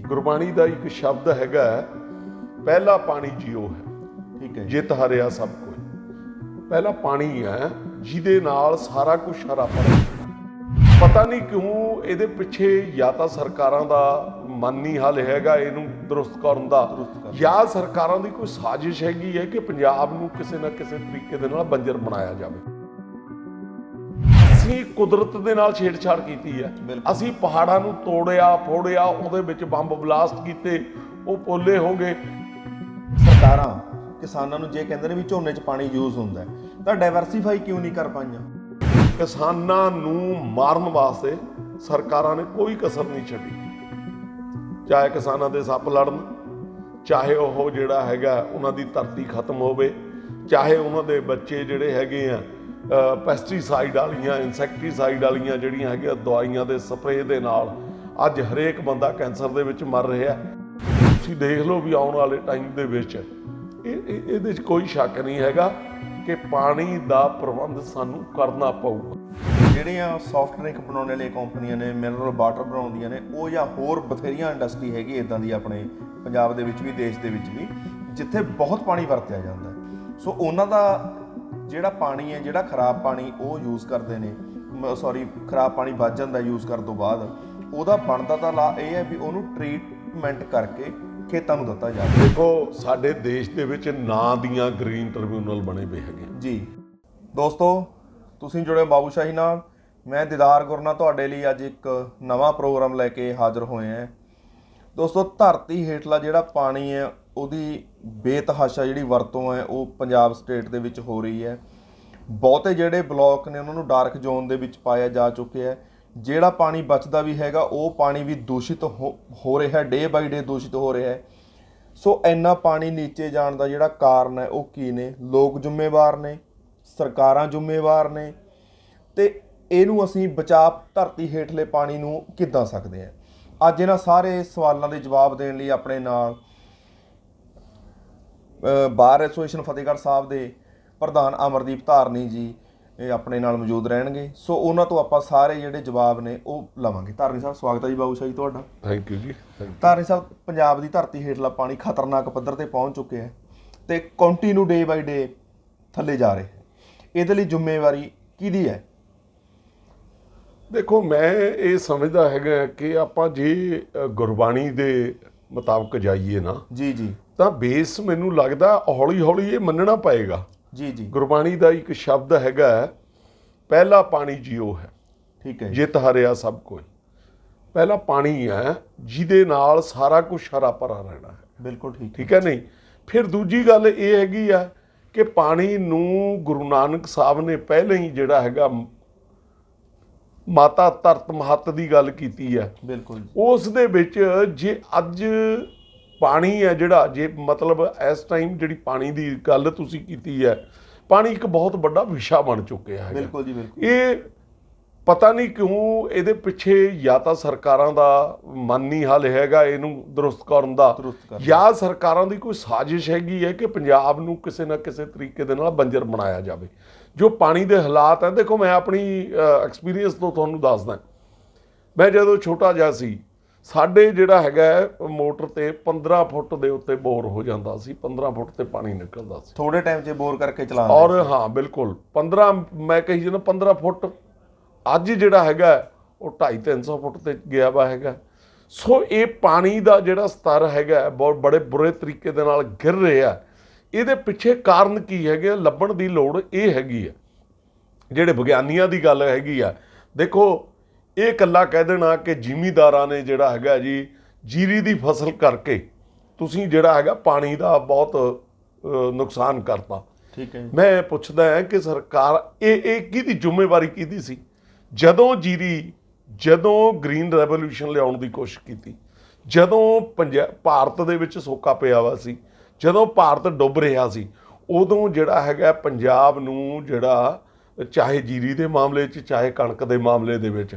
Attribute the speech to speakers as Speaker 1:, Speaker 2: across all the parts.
Speaker 1: ਗੁਰਬਾਣੀ ਦਾ ਇੱਕ ਸ਼ਬਦ ਹੈਗਾ ਪਹਿਲਾ ਪਾਣੀ ਜੀਓ ਹੈ।
Speaker 2: ਠੀਕ ਹੈ
Speaker 1: ਜਿਤ ਹਰਿਆ ਸਭ ਕੋਈ। ਪਹਿਲਾ ਪਾਣੀ ਹੈ ਜਿਹਦੇ ਨਾਲ ਸਾਰਾ ਕੁਝ ਹਰਾ ਭਰਾ ਪਤਾ ਨਹੀਂ ਕਿਉਂ ਇਹਦੇ ਪਿੱਛੇ ਜਾਂ ਤਾਂ ਸਰਕਾਰਾਂ ਦਾ ਮਨ ਨਹੀਂ ਹੱਲ ਹੈਗਾ ਇਹਨੂੰ ਦਰੁਸਤ ਕਰਨ ਦਾ। ਜਾਂ ਸਰਕਾਰਾਂ ਦੀ ਕੋਈ ਸਾਜ਼ਿਸ਼ ਹੈਗੀ ਹੈ ਕਿ ਪੰਜਾਬ ਨੂੰ ਕਿਸੇ ਨਾ ਕਿਸੇ ਤਰੀਕੇ ਦੇ ਨਾਲ ਬੰਜਰ ਬਣਾਇਆ ਜਾਵੇ। ਅਸੀਂ ਕੁਦਰਤ ਦੇ ਨਾਲ ਛੇੜਛਾੜ ਕੀਤੀ ਹੈ। ਅਸੀਂ ਪਹਾੜਾਂ ਨੂੰ ਤੋੜਿਆ ਫੋੜਿਆ ਉਹਦੇ ਵਿੱਚ ਬੰਬ ਬਲਾਸਟ ਕੀਤੇ ਉਹ ਪੋਲੇ ਹੋ ਗਏ।
Speaker 2: ਸਰਕਾਰਾਂ ਕਿਸਾਨਾਂ ਨੂੰ ਜੇ ਕਹਿੰਦੇ ਨੇ ਵੀ ਝੋਨੇ 'ਚ ਪਾਣੀ ਯੂਜ਼ ਹੁੰਦਾ ਤਾਂ ਡਾਈਵਰਸਿਫਾਈ ਕਿਉਂ ਨਹੀਂ ਕਰ ਪਾਈਆਂ?
Speaker 1: ਕਿਸਾਨਾਂ ਨੂੰ ਮਾਰਨ ਵਾਸਤੇ ਸਰਕਾਰਾਂ ਨੇ ਕੋਈ ਕਸਰ ਨਹੀਂ ਛੱਡੀ। ਚਾਹੇ ਕਿਸਾਨਾਂ ਦੇ ਸੱਪ ਲੜਨ ਚਾਹੇ ਉਹ ਜਿਹੜਾ ਹੈਗਾ ਉਹਨਾਂ ਦੀ ਧਰਤੀ ਖਤਮ ਹੋਵੇ ਚਾਹੇ ਉਹਨਾਂ ਦੇ ਬੱਚੇ ਜਿਹੜੇ ਹੈਗੇ ਆ ਪੈਸਟੀਸਾਈਡ ਵਾਲੀਆਂ ਇਨਸੈਕਟੀਸਾਈਡ ਵਾਲੀਆਂ ਜਿਹੜੀਆਂ ਹੈਗੀਆਂ ਦਵਾਈਆਂ ਦੇ ਸਪਰੇਅ ਦੇ ਨਾਲ ਅੱਜ ਹਰੇਕ ਬੰਦਾ ਕੈਂਸਰ ਦੇ ਵਿੱਚ ਮਰ ਰਿਹਾ ਤੁਸੀਂ ਦੇਖ ਲਓ ਵੀ ਆਉਣ ਵਾਲੇ ਟਾਈਮ ਦੇ ਵਿੱਚ ਇਹ ਇਹਦੇ 'ਚ ਕੋਈ ਸ਼ੱਕ ਨਹੀਂ ਹੈਗਾ ਕਿ ਪਾਣੀ ਦਾ ਪ੍ਰਬੰਧ ਸਾਨੂੰ ਕਰਨਾ ਪਊਗਾ।
Speaker 2: ਜਿਹੜੀਆਂ ਸੌਫਟ ਡਰਿੰਕ ਬਣਾਉਣ ਵਾਲੀਆਂ ਕੰਪਨੀਆਂ ਨੇ ਮਿਨਰਲ ਵਾਟਰ ਬਣਾਉਂਦੀਆਂ ਨੇ, ਉਹ ਜਾਂ ਹੋਰ ਬਥੇਰੀਆਂ ਇੰਡਸਟਰੀ ਹੈਗੀ ਇਦਾਂ ਦੀ ਆਪਣੇ ਪੰਜਾਬ ਦੇ ਵਿੱਚ ਵੀ, ਦੇਸ਼ ਦੇ ਵਿੱਚ ਵੀ, ਜਿੱਥੇ ਬਹੁਤ ਪਾਣੀ ਵਰਤਿਆ ਜਾਂਦਾ ਸੋ ਉਹਨਾਂ ਦਾ ਜਿਹੜਾ ਪਾਣੀ ਹੈ ਜਿਹੜਾ ਖਰਾਬ ਪਾਣੀ ਉਹ ਯੂਜ਼ ਕਰਦੇ ਨੇ ਸੌਰੀ ਖਰਾਬ ਪਾਣੀ ਵੱਜ ਜਾਂਦਾ ਯੂਜ਼ ਕਰਨ ਤੋਂ ਬਾਅਦ ਉਹਦਾ ਬਣਦਾ ਤਾਂ ਲਾ ਇਹ ਹੈ ਵੀ ਉਹਨੂੰ ਟ੍ਰੀਟਮੈਂਟ ਕਰਕੇ ਖੇਤਾਂ ਨੂੰ ਦਿੱਤਾ ਜਾਵੇ।
Speaker 1: ਦੇਖੋ ਸਾਡੇ ਦੇਸ਼ ਦੇ ਵਿੱਚ ਨਾਂ ਦੀਆਂ ਗ੍ਰੀਨ ਟ੍ਰਿਬਿਊਨਲ ਬਣੇ ਪਏ ਹੈਗੇ
Speaker 2: ਜੀ। ਦੋਸਤੋ ਤੁਸੀਂ ਜੁੜੇ ਹੋ ਬਾਬੂ ਸ਼ਾਹੀ ਨਾਲ। ਮੈਂ ਦਿਦਾਰ ਗੁਰਨਾ ਤੁਹਾਡੇ ਲਈ ਅੱਜ ਇੱਕ ਨਵਾਂ ਪ੍ਰੋਗਰਾਮ ਲੈ ਕੇ ਹਾਜ਼ਰ ਹੋਏ ਹਾਂ। ਦੋਸਤੋ ਧਰਤੀ ਹੇਠਲਾ ਜਿਹੜਾ ਪਾਣੀ ਹੈ ਉਹਦੀ ਬੇਤਹਾਸ਼ਾ ਜਿਹੜੀ ਵਰਤੋਂ ਹੈ, ਉਹ ਪੰਜਾਬ ਸਟੇਟ ਦੇ ਵਿੱਚ ਹੋ ਰਹੀ ਹੈ। ਬਹੁਤੇ ਜਿਹੜੇ ਬਲਾਕ ਨੇ, ਉਹਨਾਂ ਨੂੰ ਡਾਰਕ ਜ਼ੋਨ ਦੇ ਵਿੱਚ ਪਾਇਆ ਜਾ ਚੁੱਕਿਆ ਹੈ। ਜਿਹੜਾ ਪਾਣੀ ਬਚਦਾ ਵੀ ਹੈਗਾ, ਉਹ ਪਾਣੀ ਵੀ ਦੂਸ਼ਿਤ ਹੋ ਹੋ ਰਿਹਾ ਹੈ ਡੇ ਬਾਈ ਡੇ ਦੂਸ਼ਿਤ ਹੋ ਰਿਹਾ ਹੈ। ਸੋ ਇੰਨਾ ਪਾਣੀ ਨੀਚੇ ਜਾਣ ਦਾ ਜਿਹੜਾ ਕਾਰਨ ਹੈ, ਉਹ ਕੀ ਨੇ? ਲੋਕ ਜ਼ਿੰਮੇਵਾਰ ਨੇ, ਸਰਕਾਰਾਂ ਜ਼ਿੰਮੇਵਾਰ ਨੇ, ਤੇ ਇਹਨੂੰ ਅਸੀਂ ਬਚਾਅ ਧਰਤੀ ਹੇਠਲੇ ਪਾਣੀ ਨੂੰ ਕਿੱਦਾਂ ਸਕਦੇ ਹਾਂ? ਅੱਜ ਇਹਨਾਂ ਸਾਰੇ ਸਵਾਲਾਂ ਦੇ ਜਵਾਬ ਦੇਣ ਲਈ ਆਪਣੇ ਨਾਲ ਬਾਰ ਐਸੋਸੀਏਸ਼ਨ ਫਤਿਹਗੜ੍ਹ ਸਾਹਿਬ ਦੇ ਪ੍ਰਧਾਨ ਅਮਰਦੀਪ ਧਾਰਨੀ ਜੀ ਇਹ ਆਪਣੇ ਨਾਲ ਮੌਜੂਦ ਰਹਿਣਗੇ। ਸੋ ਉਹਨਾਂ ਤੋਂ ਆਪਾਂ ਸਾਰੇ ਜਿਹੜੇ ਜਵਾਬ ਨੇ ਉਹ ਲਵਾਂਗੇ। ਧਾਰਨੀ ਸਾਹਿਬ ਸਵਾਗਤ ਹੈ ਜੀ ਬਾਬੂ ਸ਼ਾਹ ਜੀ ਤੁਹਾਡਾ।
Speaker 1: ਥੈਂਕ ਯੂ ਜੀ.
Speaker 2: ਧਾਰਨੀ ਸਾਹਿਬ ਪੰਜਾਬ ਦੀ ਧਰਤੀ ਹੇਠਲਾ ਪਾਣੀ ਖਤਰਨਾਕ ਪੱਧਰ ਤੇ ਪਹੁੰਚ ਚੁੱਕਿਆ ਹੈ ਤੇ ਕੰਟੀਨਿਊ ਡੇ ਬਾਈ ਡੇ ਥੱਲੇ ਜਾ ਰਿਹਾ ਇਹਦੇ ਲਈ ਜ਼ਿੰਮੇਵਾਰੀ ਕਿਹਦੀ ਹੈ?
Speaker 1: ਦੇਖੋ ਮੈਂ ਇਹ ਸਮਝਦਾ ਹੈਗਾ ਕਿ ਆਪਾਂ ਜੇ ਗੁਰਬਾਣੀ ਦੇ ਮੁਤਾਬਕ ਜਾਈਏ ਨਾ
Speaker 2: ਜੀ ਜੀ।
Speaker 1: ਤਾਂ ਬੇਸ ਮੈਨੂੰ ਲੱਗਦਾ ਹੌਲੀ ਹੌਲੀ ਇਹ ਮੰਨਣਾ ਪਏਗਾ।
Speaker 2: ਜੀ ਜੀ।
Speaker 1: ਗੁਰਬਾਣੀ ਦਾ ਇੱਕ ਸ਼ਬਦ ਹੈਗਾ ਪਹਿਲਾ ਪਾਣੀ ਜੀਓ ਹੈ।
Speaker 2: ਠੀਕ ਹੈ
Speaker 1: ਜਿਤ ਹਰਿਆ ਸਭ ਕੋਈ। ਪਹਿਲਾ ਪਾਣੀ ਹੈ ਜਿਹਦੇ ਨਾਲ ਸਾਰਾ ਕੁਝ ਹਰਾ ਭਰਾ ਰਹਿਣਾ ਹੈ।
Speaker 2: ਬਿਲਕੁਲ ਠੀਕ
Speaker 1: ਠੀਕ ਹੈ ਨਹੀਂ? ਫਿਰ ਦੂਜੀ ਗੱਲ ਇਹ ਹੈਗੀ ਆ ਕਿ ਪਾਣੀ ਨੂੰ ਗੁਰੂ ਨਾਨਕ ਸਾਹਿਬ ਨੇ ਪਹਿਲਾਂ ਹੀ ਜਿਹੜਾ ਹੈਗਾ ਮਾਤਾ ਧਰਤ ਮਹੱਤ ਦੀ ਗੱਲ ਕੀਤੀ ਹੈ।
Speaker 2: ਬਿਲਕੁਲ
Speaker 1: ਉਸ ਦੇ ਵਿੱਚ ਜੇ ਅੱਜ ਪਾਣੀ ਹੈ ਜਿਹੜਾ ਜੇ ਮਤਲਬ ਇਸ ਟਾਈਮ ਜਿਹੜੀ ਪਾਣੀ ਦੀ ਗੱਲ ਤੁਸੀਂ ਕੀਤੀ ਹੈ ਪਾਣੀ ਇੱਕ ਬਹੁਤ ਵੱਡਾ ਵਿਸ਼ਾ ਬਣ ਚੁੱਕਿਆ ਹੈ
Speaker 2: ਬਿਲਕੁਲ ਜੀ ਬਿਲਕੁਲ।
Speaker 1: ਇਹ ਪਤਾ ਨਹੀਂ ਕਿਉਂ ਇਹਦੇ ਪਿੱਛੇ ਜਾਂ ਤਾਂ ਸਰਕਾਰਾਂ ਦਾ ਮਨ ਨਹੀਂ ਹੱਲ ਹੈਗਾ ਇਹਨੂੰ ਦਰੁਸਤ ਕਰਨ ਦਾ। ਜਾਂ ਸਰਕਾਰਾਂ ਦੀ ਕੋਈ ਸਾਜ਼ਿਸ਼ ਹੈਗੀ ਹੈ ਕਿ ਪੰਜਾਬ ਨੂੰ ਕਿਸੇ ਨਾ ਕਿਸੇ ਤਰੀਕੇ ਦੇ ਨਾਲ ਬੰਜਰ ਬਣਾਇਆ ਜਾਵੇ। ਜੋ ਪਾਣੀ ਦੇ ਹਾਲਾਤ ਹੈ ਦੇਖੋ ਮੈਂ ਆਪਣੀ ਐਕਸਪੀਰੀਅੰਸ ਤੋਂ ਤੁਹਾਨੂੰ ਦੱਸਦਾ। ਮੈਂ ਜਦੋਂ ਛੋਟਾ ਜਿਹਾ ਸੀ ਸਾਡੇ ਜਿਹੜਾ ਹੈਗਾ ਹੈ, ਮੋਟਰ ਤੇ 15 ਫੁੱਟ ਦੇ ਉੱਤੇ ਬੋਰ ਹੋ ਜਾਂਦਾ ਸੀ 15 ਫੁੱਟ ਤੇ ਪਾਣੀ ਨਿਕਲਦਾ ਸੀ।
Speaker 2: ਥੋੜੇ ਟਾਈਮ 'ਚ ਬੋਰ ਕਰਕੇ ਚਲਾਉਂਦੇ
Speaker 1: ਔਰ ਹਾਂ ਬਿਲਕੁਲ। 15 ਮੈਂ ਕਹੀ ਜਨਾ 15 ਫੁੱਟ। ਅੱਜ ਜਿਹੜਾ ਹੈਗਾ ਉਹ 2.5 300 ਫੁੱਟ ਤੇ ਗਿਆ ਵਾ ਹੈਗਾ। ਸੋ ਇਹ ਪਾਣੀ ਦਾ ਜਿਹੜਾ ਸਤਰ ਹੈਗਾ ਬਹੁਤ ਬੜੇ ਬੁਰੇ ਤਰੀਕੇ ਦੇ ਨਾਲ ਗਿਰ ਰਿਹਾ। ਇਹਦੇ ਪਿੱਛੇ ਕਾਰਨ ਕੀ ਹੈਗੇ? ਲੱਭਣ ਦੀ ਲੋੜ ਇਹ ਹੈਗੀ ਆ। ਜਿਹੜੇ ਵਿਗਿਆਨੀਆਂ ਦੀ ਗੱਲ ਹੈਗੀ ਆ। ਦੇਖੋ ਇਹ ਇਕੱਲਾ ਕਹਿ ਦੇਣਾ ਕਿ ਜ਼ਿਮੀਦਾਰਾਂ ਨੇ ਜਿਹੜਾ ਹੈਗਾ ਜੀ ਜੀਰੀ ਦੀ ਫਸਲ ਕਰਕੇ ਤੁਸੀਂ ਜਿਹੜਾ ਹੈਗਾ ਪਾਣੀ ਦਾ ਬਹੁਤ ਨੁਕਸਾਨ ਕਰਤਾ।
Speaker 2: ਠੀਕ ਹੈ
Speaker 1: ਮੈਂ ਪੁੱਛਦਾ ਹਾਂ ਕਿ ਸਰਕਾਰ ਇਹ ਇਹ ਕਿਹਦੀ ਜ਼ਿੰਮੇਵਾਰੀ ਕਿਹਦੀ ਸੀ? ਜਦੋਂ ਜੀਰੀ ਜਦੋਂ ਗ੍ਰੀਨ ਰੈਵੋਲੂਸ਼ਨ ਲਿਆਉਣ ਦੀ ਕੋਸ਼ਿਸ਼ ਕੀਤੀ ਜਦੋਂ ਭਾਰਤ ਦੇ ਵਿੱਚ ਸੋਕਾ ਪਿਆ ਵਾ ਸੀ ਜਦੋਂ ਭਾਰਤ ਡੁੱਬ ਰਿਹਾ ਸੀ ਉਦੋਂ ਜਿਹੜਾ ਹੈਗਾ ਪੰਜਾਬ ਨੂੰ ਜਿਹੜਾ ਚਾਹੇ ਜੀਰੀ ਦੇ ਮਾਮਲੇ 'ਚ ਚਾਹੇ ਕਣਕ ਦੇ ਮਾਮਲੇ ਦੇ ਵਿੱਚ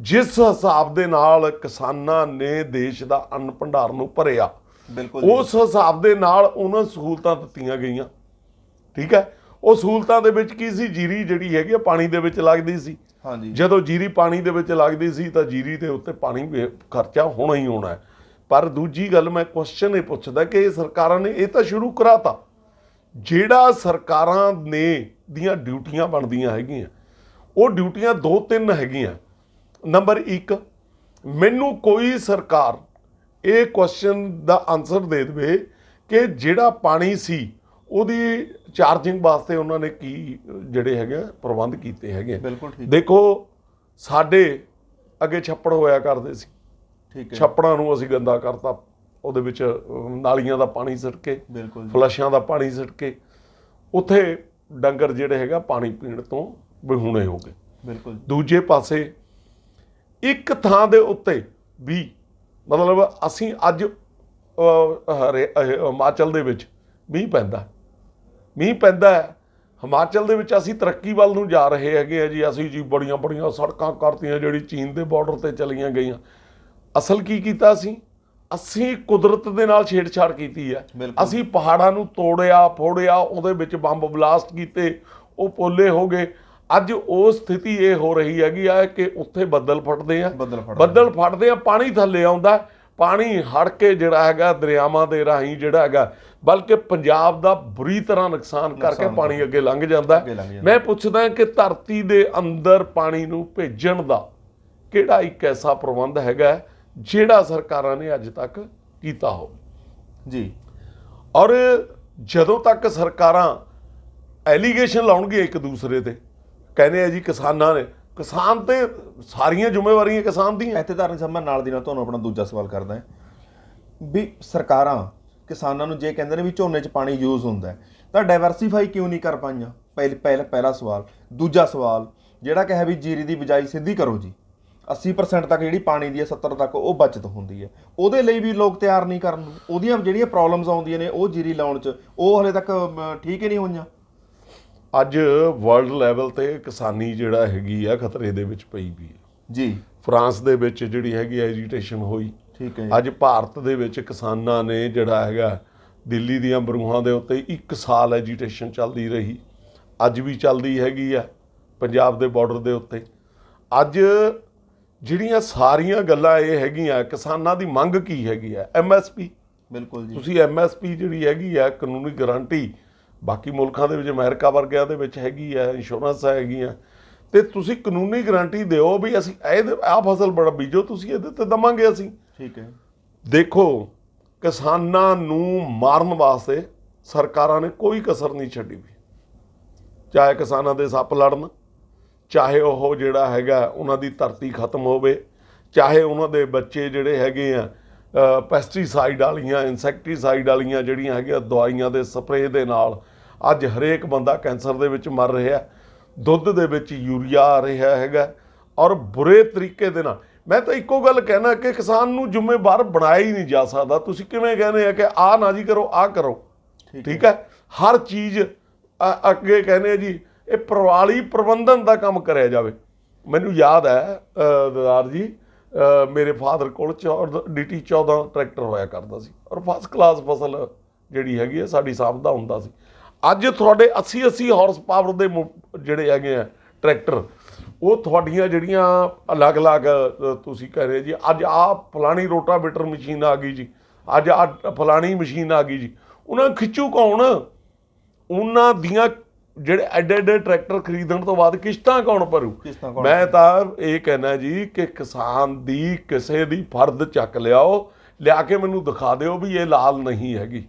Speaker 1: ਜਿਸ ਹਿਸਾਬ ਦੇ ਨਾਲ ਕਿਸਾਨਾਂ ਨੇ ਦੇਸ਼ ਦਾ ਅੰਨ ਭੰਡਾਰ ਨੂੰ ਭਰਿਆ
Speaker 2: ਬਿਲਕੁਲ।
Speaker 1: ਉਸ ਹਿਸਾਬ ਦੇ ਨਾਲ ਉਹਨਾਂ ਸਹੂਲਤਾਂ ਦਿੱਤੀਆਂ ਗਈਆਂ। ਠੀਕ ਹੈ? ਉਹ ਸਹੂਲਤਾਂ ਦੇ ਵਿੱਚ ਕੀ ਸੀ? ਜੀਰੀ ਜਿਹੜੀ ਹੈਗੀ ਆ ਪਾਣੀ ਦੇ ਵਿੱਚ ਲੱਗਦੀ ਸੀ।
Speaker 2: ਹਾਂਜੀ।
Speaker 1: ਜਦੋਂ ਜੀਰੀ ਪਾਣੀ ਦੇ ਵਿੱਚ ਲੱਗਦੀ ਸੀ ਤਾਂ ਜੀਰੀ ਦੇ ਉੱਤੇ ਪਾਣੀ ਖਰਚਾ ਹੋਣਾ ਹੀ ਹੋਣਾ ਹੈ। ਪਰ ਦੂਜੀ ਗੱਲ ਮੈਂ ਕੁਐਸਚਨ ਇਹ ਪੁੱਛਦਾ ਕਿ ਇਹ ਸਰਕਾਰਾਂ ਨੇ ਇਹ ਤਾਂ ਸ਼ੁਰੂ ਕਰਾਤਾ। ਜਿਹੜਾ ਸਰਕਾਰਾਂ ਨੇ ਦੀਆਂ ਡਿਊਟੀਆਂ ਬਣਦੀਆਂ ਹੈਗੀਆਂ ਉਹ ਡਿਊਟੀਆਂ ਦੋ ਤਿੰਨ ਹੈਗੀਆਂ। ਨੰਬਰ 1 ਮੈਨੂੰ ਕੋਈ ਸਰਕਾਰ ਇਹ ਕੁਐਸਚਨ ਦਾ ਆਨਸਰ ਦੇ ਦੇਵੇ ਕਿ ਜਿਹੜਾ ਪਾਣੀ ਸੀ ਉਹਦੀ ਚਾਰਜਿੰਗ ਵਾਸਤੇ ਉਹਨਾਂ ਨੇ ਕੀ ਜਿਹੜੇ ਹੈਗੇ ਪ੍ਰਬੰਧ ਕੀਤੇ ਹੈਗੇ।
Speaker 2: ਬਿਲਕੁਲ ਠੀਕ।
Speaker 1: ਦੇਖੋ ਸਾਡੇ ਅੱਗੇ ਛੱਪੜ ਹੋਇਆ ਕਰਦੇ ਸੀ।
Speaker 2: ਠੀਕ ਹੈ।
Speaker 1: ਛੱਪੜਾਂ ਨੂੰ ਅਸੀਂ ਗੰਦਾ ਕਰਤਾ। ਉਹਦੇ ਵਿੱਚ ਨਾਲੀਆਂ ਦਾ ਪਾਣੀ ਸਿੱਟ ਕੇ ਫਲਸ਼ਾਂ ਦਾ ਪਾਣੀ ਸਿੱਟ ਕੇ ਉੱਥੇ ਡੰਗਰ ਜਿਹੜੇ ਹੈਗਾ ਪਾਣੀ ਪੀਣ ਤੋਂ ਵਿਹੂਣੇ ਹੋ ਗਏ।
Speaker 2: ਬਿਲਕੁਲ।
Speaker 1: ਦੂਜੇ ਪਾਸੇ ਇੱਕ ਥਾਂ ਦੇ ਉੱਤੇ ਵੀ ਮਤਲਬ ਅਸੀਂ ਅੱਜ ਹਿਮਾਚਲ ਦੇ ਵਿੱਚ ਮੀਂਹ ਪੈਂਦਾ। ਮੀਂਹ ਪੈਂਦਾ ਹੈ। ਹਿਮਾਚਲ ਦੇ ਵਿੱਚ ਅਸੀਂ ਤਰੱਕੀ ਵੱਲ ਨੂੰ ਜਾ ਰਹੇ ਹੈਗੇ ਆ ਜੀ। ਅਸੀਂ ਜੀ ਬੜੀਆਂ ਬੜੀਆਂ ਸੜਕਾਂ ਕਰਤੀਆਂ ਜਿਹੜੀ ਚੀਨ ਦੇ ਬਾਰਡਰ ਤੇ ਚਲੀਆਂ ਗਈਆਂ। ਅਸਲ ਕੀ ਕੀਤਾ ਅਸੀਂ? ਅਸੀਂ ਕੁਦਰਤ ਦੇ ਨਾਲ ਛੇੜਛਾੜ ਕੀਤੀ ਹੈ। ਅਸੀਂ ਪਹਾੜਾਂ ਨੂੰ ਤੋੜਿਆ ਫੋੜਿਆ ਉਹਦੇ ਵਿੱਚ ਬੰਬ ਬਲਾਸਟ ਕੀਤੇ ਉਹ ਪੋਲੇ ਹੋ ਗਏ। ਅੱਜ ਉਹ ਸਥਿਤੀ ਇਹ ਹੋ ਰਹੀ ਹੈਗੀ ਆ ਕਿ ਉੱਥੇ ਬੱਦਲ ਫਟਦੇ ਆ।
Speaker 2: ਬੱਦਲ
Speaker 1: ਫਟਦੇ ਆ। ਪਾਣੀ ਥੱਲੇ ਆਉਂਦਾ ਪਾਣੀ ਹੜ ਕੇ ਜਿਹੜਾ ਹੈਗਾ ਦਰਿਆਵਾਂ ਦੇ ਰਾਹੀਂ ਜਿਹੜਾ ਹੈਗਾ ਬਲਕਿ ਪੰਜਾਬ ਦਾ ਬੁਰੀ ਤਰ੍ਹਾਂ ਨੁਕਸਾਨ ਕਰਕੇ ਪਾਣੀ ਅੱਗੇ ਲੰਘ ਜਾਂਦਾ। ਮੈਂ ਪੁੱਛਦਾ ਕਿ ਧਰਤੀ ਦੇ ਅੰਦਰ ਪਾਣੀ ਨੂੰ ਭੇਜਣ ਦਾ ਕਿਹੜਾ ਇੱਕ ਐਸਾ ਪ੍ਰਬੰਧ ਹੈਗਾ ਜਿਹੜਾ ਸਰਕਾਰਾਂ ਨੇ ਅੱਜ ਤੱਕ ਕੀਤਾ ਹੋਵੇ?
Speaker 2: ਜੀ।
Speaker 1: ਔਰ ਜਦੋਂ ਤੱਕ ਸਰਕਾਰਾਂ ਐਲੀਗੇਸ਼ਨ ਲਾਉਣਗੇ ਇੱਕ ਦੂਸਰੇ ਤੇ ਕਹਿੰਦੇ ਆ ਜੀ ਕਿਸਾਨਾਂ ਨੇ, ਕਿਸਾਨ ਤੇ ਸਾਰੀਆਂ ਜ਼ਿੰਮੇਵਾਰੀਆਂ ਕਿਸਾਨ ਦੀਆਂ।
Speaker 2: ਇੱਥੇ ਧਾਰਨ ਸਾਹਿਬ ਮੈਂ ਨਾਲ ਦੀ ਨਾਲ ਤੁਹਾਨੂੰ ਆਪਣਾ ਦੂਜਾ ਸਵਾਲ ਕਰਦਾ ਹਾਂ। ਵੀ ਸਰਕਾਰਾਂ ਕਿਸਾਨਾਂ ਨੂੰ ਜੇ ਕਹਿੰਦੇ ਨੇ ਵੀ ਝੋਨੇ 'ਚ ਪਾਣੀ ਯੂਜ਼ ਹੁੰਦਾ ਤਾਂ ਡਾਈਵਰਸੀਫਾਈ ਕਿਉਂ ਨਹੀਂ ਕਰ ਪਾਈਆਂ? ਪਹਿਲ ਪਹਿਲ, ਪਹਿਲਾ ਸਵਾਲ। ਦੂਜਾ ਸਵਾਲ, ਜਿਹੜਾ ਕਿ ਵੀ ਜੀਰੀ ਦੀ ਬਿਜਾਈ ਸਿੱਧੀ ਕਰੋ ਜੀ। 80% ਤੱਕ ਜਿਹੜੀ ਪਾਣੀ ਦੀ ਹੈ 70 ਤੱਕ ਉਹ ਬਚਤ ਹੁੰਦੀ ਹੈ। ਉਹਦੇ ਲਈ ਵੀ ਲੋਕ ਤਿਆਰ ਨਹੀਂ ਕਰਨ ਨੂੰ। ਉਹਦੀਆਂ ਜਿਹੜੀਆਂ ਪ੍ਰੋਬਲਮਸ ਆਉਂਦੀਆਂ ਨੇ, ਉਹ ਜੀਰੀ ਲਾਉਣ 'ਚ, ਉਹ ਹਲੇ ਤੱਕ ਠੀਕ ਹੀ ਨਹੀਂ ਹੋਈਆਂ।
Speaker 1: ਅੱਜ ਵਰਲਡ ਲੈਵਲ ਤੇ ਕਿਸਾਨੀ ਜਿਹੜਾ ਹੈਗੀ ਆ ਖਤਰੇ ਦੇ ਵਿੱਚ ਪਈ ਵੀ ਹੈ
Speaker 2: ਜੀ।
Speaker 1: ਫਰਾਂਸ ਦੇ ਵਿੱਚ ਜਿਹੜੀ ਹੈਗੀ ਐਜੀਟੇਸ਼ਨ ਹੋਈ।
Speaker 2: ਠੀਕ ਹੈ
Speaker 1: ਅੱਜ ਭਾਰਤ ਦੇ ਵਿੱਚ ਕਿਸਾਨਾਂ ਨੇ ਜਿਹੜਾ ਹੈਗਾ ਦਿੱਲੀ ਦੀਆਂ ਬਰੂਹਾਂ ਦੇ ਉੱਤੇ 1 ਸਾਲ ਐਜੀਟੇਸ਼ਨ ਚੱਲਦੀ ਰਹੀ। ਅੱਜ ਵੀ ਚੱਲਦੀ ਹੈਗੀ ਆ ਪੰਜਾਬ ਦੇ ਬਾਰਡਰ ਦੇ ਉੱਤੇ। ਅੱਜ ਜਿਹੜੀਆਂ ਸਾਰੀਆਂ ਗੱਲਾਂ ਇਹ ਹੈਗੀਆਂ ਕਿਸਾਨਾਂ ਦੀ ਮੰਗ ਕੀ ਹੈਗੀ ਆ? ਐਮਐਸਪੀ
Speaker 2: ਬਿਲਕੁਲ ਜੀ।
Speaker 1: ਤੁਸੀਂ ਐਮਐਸਪੀ ਜਿਹੜੀ ਹੈਗੀ ਆ ਕਾਨੂੰਨੀ ਗਾਰੰਟੀ ਬਾਕੀ ਮੁਲਕਾਂ ਦੇ ਵਿੱਚ ਅਮਰੀਕਾ ਵਰਗਿਆਂ ਦੇ ਵਿੱਚ ਹੈਗੀ ਆ ਇੰਸ਼ੋਰੈਂਸ ਹੈਗੀਆਂ। ਤੇ ਤੁਸੀਂ ਕਾਨੂੰਨੀ ਗਾਰੰਟੀ ਦਿਓ ਵੀ ਅਸੀਂ ਇਹ ਆਹ ਫਸਲ ਬੜਾ ਬੀਜੋ ਤੁਸੀਂ ਇਹਦੇ ਤੇ ਦਵਾਂਗੇ ਅਸੀਂ।
Speaker 2: ਠੀਕ ਹੈ।
Speaker 1: ਦੇਖੋ ਕਿਸਾਨਾਂ ਨੂੰ ਮਾਰਨ ਵਾਸਤੇ ਸਰਕਾਰਾਂ ਨੇ ਕੋਈ ਕਸਰ ਨਹੀਂ ਛੱਡੀ ਵੀ। ਚਾਹੇ ਕਿਸਾਨਾਂ ਦੇ ਸੱਪ ਲੜਨ ਚਾਹੇ ਉਹ ਜਿਹੜਾ ਹੈਗਾ ਉਹਨਾਂ ਦੀ ਧਰਤੀ ਖਤਮ ਹੋਵੇ ਚਾਹੇ ਉਹਨਾਂ ਦੇ ਬੱਚੇ ਜਿਹੜੇ ਹੈਗੇ ਆ ਪੈਸਟੀਸਾਈਡ ਵਾਲੀਆਂ ਇਨਸੈਕਟੀਸਾਈਡ ਵਾਲੀਆਂ ਜਿਹੜੀਆਂ ਹੈਗੀਆਂ ਦਵਾਈਆਂ ਦੇ ਸਪਰੇਅ ਦੇ ਨਾਲ ਅੱਜ ਹਰੇਕ ਬੰਦਾ ਕੈਂਸਰ ਦੇ ਵਿੱਚ ਮਰ ਰਿਹਾ ਦੁੱਧ ਦੇ ਵਿੱਚ ਯੂਰੀਆ ਆ ਰਿਹਾ ਹੈਗਾ ਔਰ ਬੁਰੇ ਤਰੀਕੇ ਦੇ ਨਾਲ। ਮੈਂ ਤਾਂ ਇੱਕੋ ਗੱਲ ਕਹਿਣਾ ਕਿ ਕਿਸਾਨ ਨੂੰ ਜ਼ਿੰਮੇਵਾਰ ਬਣਾਇਆ ਹੀ ਨਹੀਂ ਜਾ ਸਕਦਾ। ਤੁਸੀਂ ਕਿਵੇਂ ਕਹਿੰਦੇ ਆ ਕਿ ਆਹ ਨਾ ਜੀ ਕਰੋ ਆਹ ਕਰੋ।
Speaker 2: ਠੀਕ
Speaker 1: ਹੈ? ਹਰ ਚੀਜ਼ ਅੱਗੇ ਕਹਿੰਦੇ ਆ ਜੀ ਇਹ ਪ੍ਰਵਾਲੀ ਪ੍ਰਬੰਧਨ ਦਾ ਕੰਮ ਕਰਿਆ ਜਾਵੇ। ਮੈਨੂੰ ਯਾਦ ਹੈ ਦਦਾਰ ਜੀ ਮੇਰੇ ਫਾਦਰ ਕੋਲ ਡੀਟੀ 14 ਟਰੈਕਟਰ ਹੋਇਆ ਕਰਦਾ ਸੀ। ਔਰ ਫਸਟ ਕਲਾਸ ਫਸਲ ਜਿਹੜੀ ਹੈਗੀ ਹੈ ਸਾਡੀ ਸਾਂਭਦਾ ਹੁੰਦਾ ਸੀ। ਅੱਜ ਤੁਹਾਡੇ 80 80 ਹਾਰਸ ਪਾਵਰ ਦੇ ਜਿਹੜੇ ਹੈਗੇ ਆ ਟਰੈਕਟਰ ਉਹ ਤੁਹਾਡੀਆਂ ਜਿਹੜੀਆਂ ਅਲੱਗ-ਅਲੱਗ ਤੁਸੀਂ ਕਹਿ ਰਹੇ ਜੀ ਅੱਜ ਆਹ ਫਲਾਣੀ ਰੋਟਾਵੇਟਰ ਮਸ਼ੀਨ ਆ ਗਈ ਜੀ ਅੱਜ ਆ ਫਲਾਣੀ ਮਸ਼ੀਨ ਆ ਗਈ ਜੀ ਉਹਨਾਂ ਖਿੱਚੂ ਕੌਣ? ਉਹਨਾਂ ਦੀਆਂ ਜਿਹੜੇ ਐਡੇ ਐਡੇ ਟਰੈਕਟਰ ਖਰੀਦਣ ਤੋਂ ਬਾਅਦ ਕਿਸ਼ਤਾਂ ਕੌਣ ਭਰੂ? ਮੈਂ ਤਾਂ ਇਹ ਕਹਿਣਾ ਜੀ ਕਿ ਕਿਸਾਨ ਦੀ ਕਿਸੇ ਦੀ ਫਰਦ ਚੱਕ ਲਿਆਓ ਲਿਆ ਕੇ ਮੈਨੂੰ ਦਿਖਾ ਦਿਓ ਵੀ ਇਹ ਲਾਲ ਨਹੀਂ ਹੈਗੀ।